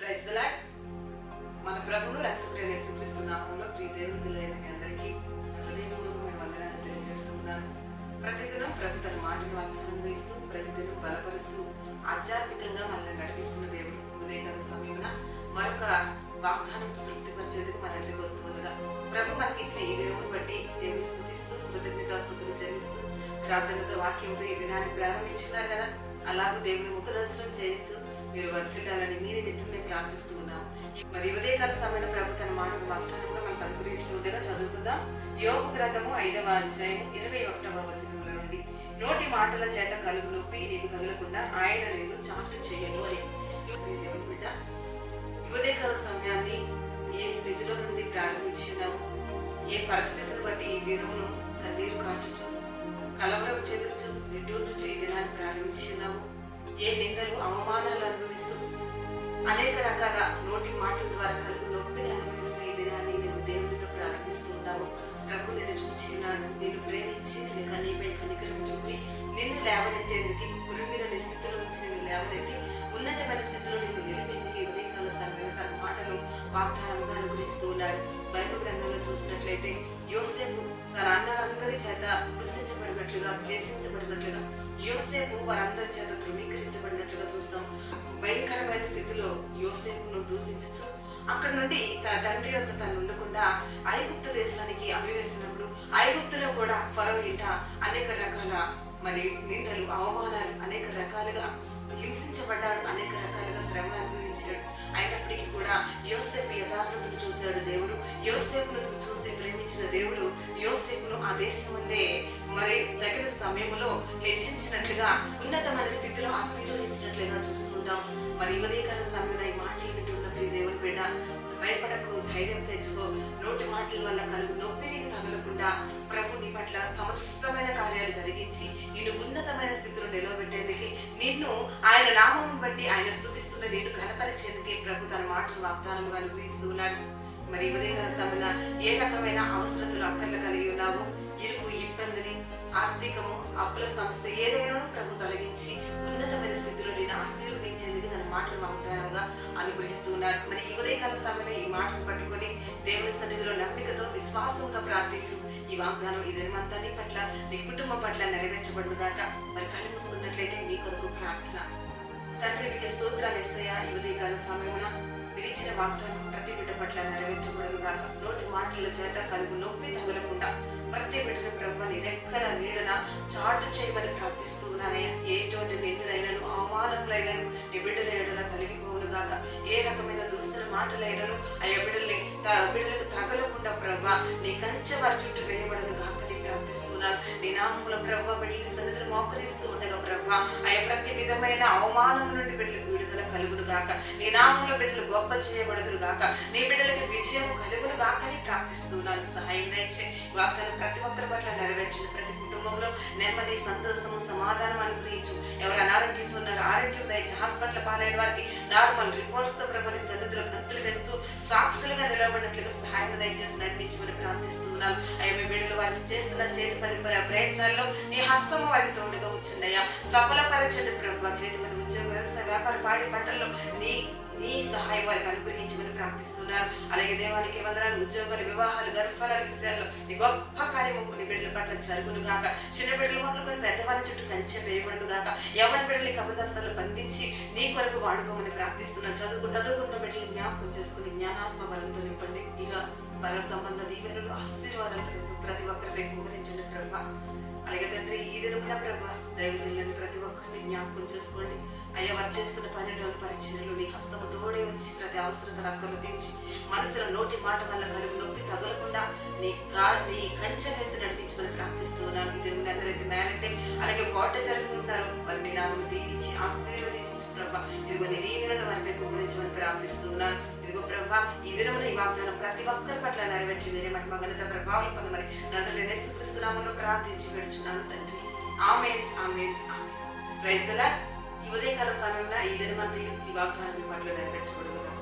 Praise the Lord మన ప్రభును రక్షకుడైన యేసుక్రీస్తు నామంలో ప్రియ దేవుని పిల్లలైన మీ అందరికీ నా హృదయపూర్వకమైన వందనాన్ని తెలియజేస్తున్నాను ప్రతిదినం ప్రభు తన మాటను వాగ్దానం ఇస్తూ ప్రతిదినం బలపరుస్తూ ఆధ్యాత్మికంగా మనల్ని నడిపిస్తున్న దేవుడు. ఉదయకాల సమయమున మరొక వాగ్దానంతో తృప్తిపరిచేందుకు మన ఎందుకు వస్తుండగా ప్రభు మనకి ఇచ్చిన ఈ దినమును బట్టి దేవుని స్థుతిస్తూ కృతజ్ఞతాస్థుతులు చెల్లిస్తూ ప్రార్థనతో వాక్యంతో ఈ దినాన్ని ప్రారంభించున్నారు కదా. అలాగే దేవుని ముఖదర్శనం చేస్తూ మీరు వర్తిల్లాలని మీరే నిమిత్తం ప్రార్థిస్తూ ఉన్నాం మరి ఉదయకాల సమయంలో ప్రభు తన మాటలు వాగ్దానంగా మనకు అనుగ్రహిస్తూ ఉండగా చదువుకుందాం. యోగ గ్రంథము ఐదవ అధ్యాయం ఇరవై ఒకటవ వచనముల నుండి నోటి మాటల చేత కలుగు నొప్పి నీకు తగలకుండా ఆయన నేను చాటు చేయను అని. ప్రియ దేవుని బిడ్డ సమయాన్ని ఏ స్థితిలో నుండి ప్రారంభించినాము ఏ పరిస్థితిని బట్టి ఈ దినమును ఏ నిందలు అవమానాలు అనుభవిస్తూ అనేక రకాల నోటి మాటల ద్వారా కలుగు నొప్పిని అనుభవిస్తూ ఈ దినాన్ని నేను దేవునితో ప్రారంభిస్తున్నావు ప్రభు నేను చూచి నేను ప్రేమించి నేను కనీపై కనికరం చూపి నిన్ను లేవనెత్తేందుకు కురిమిన నీ స్థితిలో నుంచి నేను లేవనెత్తి ఉన్నతమైన స్థితిలో నిన్ను సమయంలో తన మాటలు వాగ్దానంగా అనుగ్రహిస్తూ ఉన్నాడు. బైబిల్ గ్రంథంలో చూసినట్లయితే యోసేపు తన అన్నలందరి చేత దూషించబడినట్లుగా ద్వేషించబడినట్లుగా యోసేపు వారందరి చేత ధృవీకరించబడినట్లుగా చూస్తాం. భయంకరమైన స్థితిలో యోసేపును దూషించచ్చు. అక్కడ నుండి తన తండ్రి వద్ద తను ఉండకుండా ఐగుప్తు దేశానికి అభివేసినప్పుడు ఐగుప్తులో కూడా ఫరో ఇంట అనేక రకాల మరి నిందలు అవమానాలు అనేక రకాలుగా హింసించబడ్డాడు అనేక రకాలుగా శ్రమను అనుభవించాడు. అయినప్పటికీ కూడా యోసేపు యథార్థతను చూశాడు దేవుడు. యోసేపును చూసి ప్రేమించిన దేవుడు యోసేపును ఆ దేశం ముందే మరి తగిన సమయంలో హెచ్చించినట్లుగా ఉన్నతమైన స్థితిలో ఆశీర్వదించినట్లుగా చూస్తుంటాం మరి ఉదయకాల సమయంలో ఈ మాటలు వింటున్న ప్రియ దేవుని బిడ్డ భయపడకు ధైర్యం తెచ్చుకో. నోటి మాటల వల్ల కలుగు నొప్పిని తగలకుండా ప్రభు నీ పట్ల సమస్తమైన కార్యాలు జరిగించి నిన్ను ఉన్నతమైన స్థితిలో నిలవబెట్టేందుకు నిన్ను ఆయన నామం బట్టి ఆయన స్థుతిస్తున్న నేను ఘనపరిచేందుకే ప్రభు తన మాటలు వాగ్దానముగా అనుగ్రహిస్తూ ఉన్నాడు. మరి ఉదయకాల సమయన ఏ రకమైన అవసరతలు అక్కర్లు కలిగి ఉన్నావో? ఇరుకు ఇబ్బందిని ఆర్థికము అప్పుల సమస్య ఏదైనా ప్రభు తొలగించి ఉన్నతమైన స్థితిలో నేను ఆశీర్వదించేందుకు తన మాటలు వాగ్దానంగా అనుగ్రహిస్తున్నాడు మరి ఈ ఉదయకాల సమయన ఈ మాటను పట్టుకొని దేవుని సన్నిధిలో నమ్మికతో విశ్వాసంతో ప్రార్థించు. ఈ వాగ్దానం ఈ ధర్మంతాన్ని పట్ల నీ కుటుంబం పట్ల నెరవేర్చబడుగాక మరి కళ్ళు మూసుకున్నట్లయితే మీ కొరకు ప్రార్థన. తండ్రి మీకు స్తోత్రాలు ఇస్తాయా ఈ ఉదయకాల సమయమున విరిచిన వాగ్దానం ప్రతి బిడ్డ పట్ల నెరవేర్చబడను గాక. నోటి మాటల చేత కలుగు నొప్పి తగలకుండా ప్రతి బిడ్డను ప్రభు రెక్కల నీడన చాటు చేయమని ప్రార్థిస్తూ ఉన్నానయ్యా. ఎటువంటి నిందులైనను అవమానములైనను నీ బిడ్డల ఏడల తొలగిపోవును గాక. ఏ రకమైన దుస్తుల మాటలైనను ఆ బిడ్డల్ని త- బిడ్డలకు తగలకుండా ప్రభా నీ కంచె వారి చుట్టూ వేయబడను గాక. నీ ప్రార్థిస్తున్నాను నీ నామముల ప్రభా బిడ్డని సన్నిధిని మోకరిస్తూ ఉండగా ప్రభా అయ్యా ప్రతి విధమైన అవమానం నుండి బిడ్డలకు విడుదల కలుగును గాక. నీ నామంలో బిడ్డలు గొప్ప చేయబడదురు గాక. నీ బిడ్డలకు విజయం కలుగును గాక అని ప్రార్థిస్తున్నాను. సహాయం దయచే వాగ్దానం ప్రతి ఒక్కరి పట్ల నెరవేర్చిన ప్రతి కుటుంబంలో నెమ్మది సంతోషము సమాధానం అనుగ్రహించు. నడిపించమని ప్రార్థిస్తున్నాను. అయ్యా మీ బిడ్డలు వారి చేస్తున్న చేతి పని ప్రయత్నాల్లో నీ హస్తము వారికి తోడుగా వచ్చిందయ్యా సఫలపరచండి ప్రభు. చేతి పని ఉద్యోగ వ్యవసాయ వ్యాపార పాడి పంటల్లో నీ నీ సహాయం వారికి అనుగ్రహించమని ప్రార్థిస్తున్నారు. అలాగే దేవానికి వందనాలు ఉద్యోగాలు వివాహాలు గర్భఫలాల విషయాల్లో నీ గొప్ప కార్యము కొన్ని బిడ్డల పట్ల జరుగును గాక. చిన్న బిడ్డలు మొదలుకొని పెద్దవారి చుట్టూ కంచె వేయబడును గాక. ఎవరి బిడ్డలు కబంధస్థలు బంధించి నీ కొరకు వాడుకోమని ప్రార్థిస్తున్నాను చదువుకున్న చదువుకున్న బిడ్డలు జ్ఞాపకం చేసుకుని జ్ఞానాత్మ బలంతో నింపండి. ఇక బల సంబంధ దీవెనలు ఆశీర్వాదాలు ప్రతి- ప్రతి ఒక్కరిపై కుమరించండి ప్రభా. అలాగే తండ్రి ఈ దినమున ప్రభా దైవజనులని ప్రతి ఒక్కరిని జ్ఞాపకం చేసుకోండి. అయ్యా వారు చేస్తున్న పనిలోని పరిచయలు నీ హస్తము తోడే ఉంచి ప్రతి అవసరత రక్కలు తీర్చి మనసులో నోటి మాట వల్ల కలుగు నొప్పి తగలకుండా నీ కా నీ కంచె వేసి నడిపించమని ప్రార్థిస్తున్నాను ఈ దినమున ఎందరైతే మ్యారెంటే అలాగే కోట జరుపుకుంటున్నారు. వారిని నామను దీవించి ఆశీర్వదించు ప్రభా ఇదిగో నిధి దీవెనలు ప్రార్థిస్తున్నాను ఇదిగో ప్రభా ఈ దినమున ఈ వాగ్దానం ప్రతి ఒక్కరి పట్ల నెరవేర్చి మహిమ ఘనత ప్రభావం పొందమని నజలు నేసుక్రీస్తున్నామని ప్రార్థించి పెడుచున్నాను తండ్రి. ఆమె ఆమె ప్రైజ్ ఈ ఉదయకాల సమయంలో ఈ దినమంతా ఈ వాగ్దానం పట్ల నెరవేర్చుకోవడం